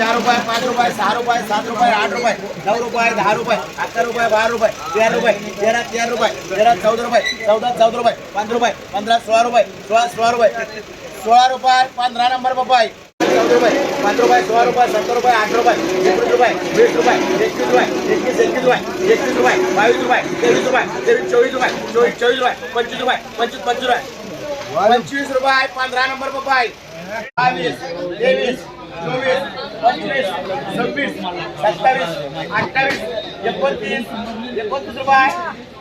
चार रुपये पाच रुपये सहा रुपये सात रुपये आठ रुपये नऊ रुपये दहा रुपये अकरा रुपये बारा रुपये तेरा रुपये तेरा तेरा रुपये तेरा चौदा रुपये चौदा चौदा रुपये पंधरा रुपये पंधरा सोळा रुपये सोळा सोळा रुपये सोळा रुपये पंधरा नंबर पप्पाई. चौदा रुपये पंधरा रुपये सोळा रुपये सत्तर रुपये आठ रुपये एकोणीस रुपये वीस रुपये एकवीस रुपये एकवीस एकवीस रुपये एकवीस रुपये बावीस रुपये तेवीस रुपये तेवीस चोवीस रुपये चोवीस चोवीस रुपये पंचवीस रुपये पंचवीस पंचवीस रुपये. पंचवीस रुपये पंधरा नंबर पप्पाई. बावीस तेवीस चोवीस पंचवीस सव्वीस सत्तावीस अठ्ठावीस एकोणतीस एकोणतीस रुपये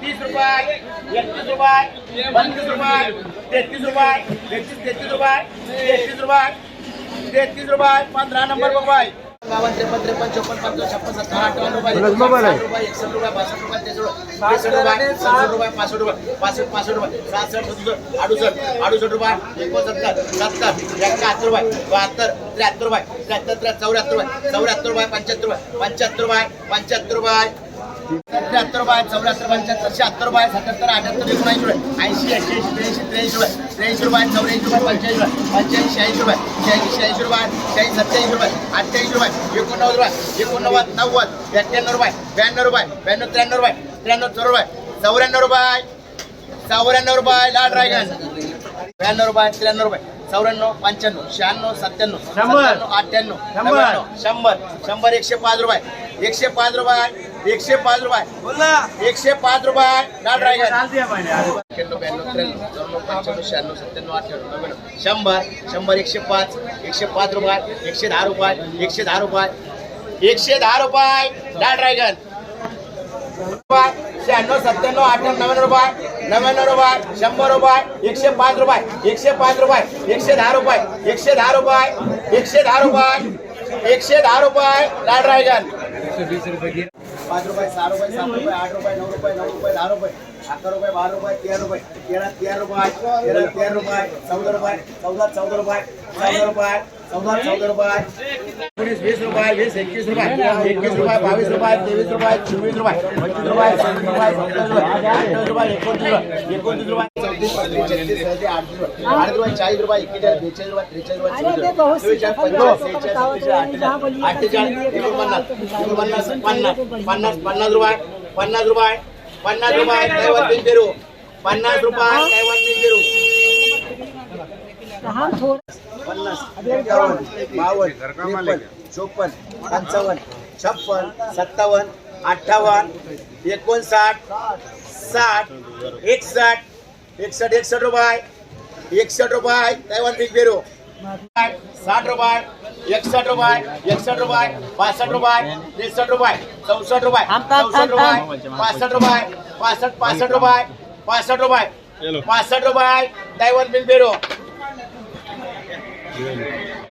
तीस रुपये एकतीस रुपये पंचवीस रुपये तेहतीस रुपये एकतीस तेहतीस रुपये तेहतीस रुपये तेहतीस रुपये पंधरा नंबर रुपये बावन त्रेपन्न त्रेपन्न चोपन्न पंचावन्न छप्पन सत्तर अठ्ठावन्न रुपये साठ रुपये एकसष्ट रुपये बासष्ट रुपये त्रेसष्ट रुपये सहासष्ट रुपये पासष्ट रुपये पासष्ट पासष्ट रुपये सहासष्ट सदुसष्ट अडुसष्ट अडुसष्ट रुपये एकोणसत्तर सत्तर एकाहत्तर रुपये बहात्तर त्र्याहत्तर रुपये त्र्याहत्तर त्र्या चौऱ्याहत्तर रुपये चौऱ्याहत्तर रुपये पंच्याहत्तर रुपये पंच्याहत्तर रुपये पंच्याहत्तर रुपये त्र्याहत्तर रुपये चौऱ्याहत्तर पंच्याहत्तर शहात्तर रुपये सत्याहत्तर अठ्याहत्तर एकोणऐंशी रुपये. ऐंशी एक्क्याऐंशी त्र्याऐंशी त्र्याऐंशी रुपये. त्र्याऐंशी रुपये चौऱ्याऐंशी रुपये पंच्याऐंशी रुपये. पंच्याऐंशी शहाऐंशी रुपये. शहाऐंशी शहाऐंशी रुपये शहाऐंशी सत्याऐंशी रुपये. अठ्ठ्याऐंशी रुपये. एकोणनव्वद रुपये. एकोणनव्वद नव्वद एक्क्याण्णव रुपये. ब्याण्णव रुपये. ब्याण्णव त्र्याण्णव रुपये. त्र्याण्णव चौऱ्या रुपये. चौऱ्याण्णव रुपये. चौऱ्याण्णव रुपये लाल ड्रॅगन. ब्याण्णव रुपये त्र्याण्णव रुपये. चौऱ्याण्णव पंच्याण्णव शहाण्णव सत्त्याण्णव. अठ्ठ्याण्णव. शंभर. शंभर एकशे पाच रुपये. एकशे पाच रुपये. एकशे पाच रुपये. एकशे पाच रुपये. शहाण्णव सत्त्याण्णव अठ्ठ्याण्णव शंभर शंभर एकशे पाच एकशे पाच रुपये एकशे दहा रुपये एकशे दहा रुपये एकशे दहा रुपये. लाल ड्रॅगन रुपये शहाण्णव सत्त्याण्णव अठ्ठ्याण्णव नव्याण्णव रुपये नव्याण्णव रुपये शंभर रुपये एकशे पाच रुपये एकशे पाच रुपये एकशे दहा रुपये एकशे दहा रुपये एकशे दहा रुपये. एकशे दहा रुपये लाल ड्रॅगन पाच रुपये सहा रुपये सात रुपये आठ रुपये नऊ रुपये नऊ रुपये दहा रुपये. अकरा रुपये बारा रुपये तेरा रुपये तेरा तेरा रुपये तेरा तेरा रुपये चौदा रुपये चौदा चौदा रुपये चौदा रुपये चौदा चौदा रुपये एकोणीस वीस रुपये वीस एकवीस रुपये एकवीस रुपये बावीस रुपये तेवीस रुपये चोवीस रुपये पंचवीस रुपये सव्वीस रुपये सत्तावीस रुपये अठ्ठावीस रुपये एकोणतीस रुपये एकोणतीस रुपये चौतीस पस्तीस छत्तीस आठतीस रुपये आठ रुपये चाळीस रुपये एक्केचाळीस बेचाळीस रुपये त्रेचाळीस रुपये अरे चव्वेचाळीस पंचेचाळीस सेहेचाळीस अठ्ठेचाळीस अठ्ठेचाळीस एकोणपन्नास एकोणपन्नास पन्नास पन्नास पन्नास रुपये पन्नास रुपये पन्नास रुपये बिन पेरू पन्नास रुपये बिन पेरू पन्नास बावन्न चोपन्न पंचावन्न छप्पन सत्तावन्न अठ्ठावन्न एकोणसाठ साठ एकसष्ट एकसष्ट एकसष्ट रुपये एकसष्ट रुपये बिग बेरू साठ रुपये. एकसष्ट रुपये एकसष्ट रुपये पासष्ट रुपये त्रेसष्ट रुपये चौसष्ट रुपये चौसष्ट रुपये पासष्ट रुपये पासष्ट पासष्ट रुपये पासष्ट रुपये पासष्ट रुपये तैवान बिग बेरू